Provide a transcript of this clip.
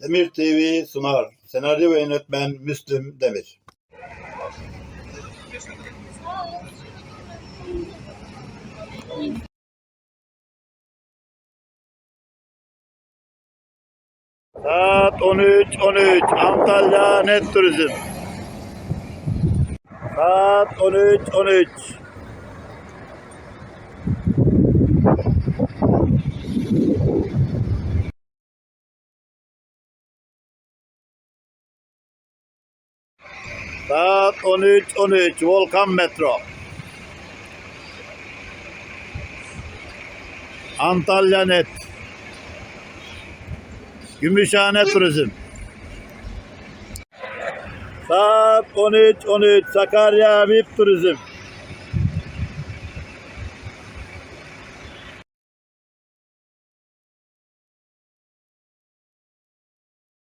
Demir TV sunar. Senaryo ve yönetmen Müslüm Demir. Saat 13.13 Antalya Net Turizm. Saat 13.13 Saat 13.13 Volkan Metro. Antalya Net. Gümüşhane Turizm. Saat 13.13 Sakarya VIP Turizm.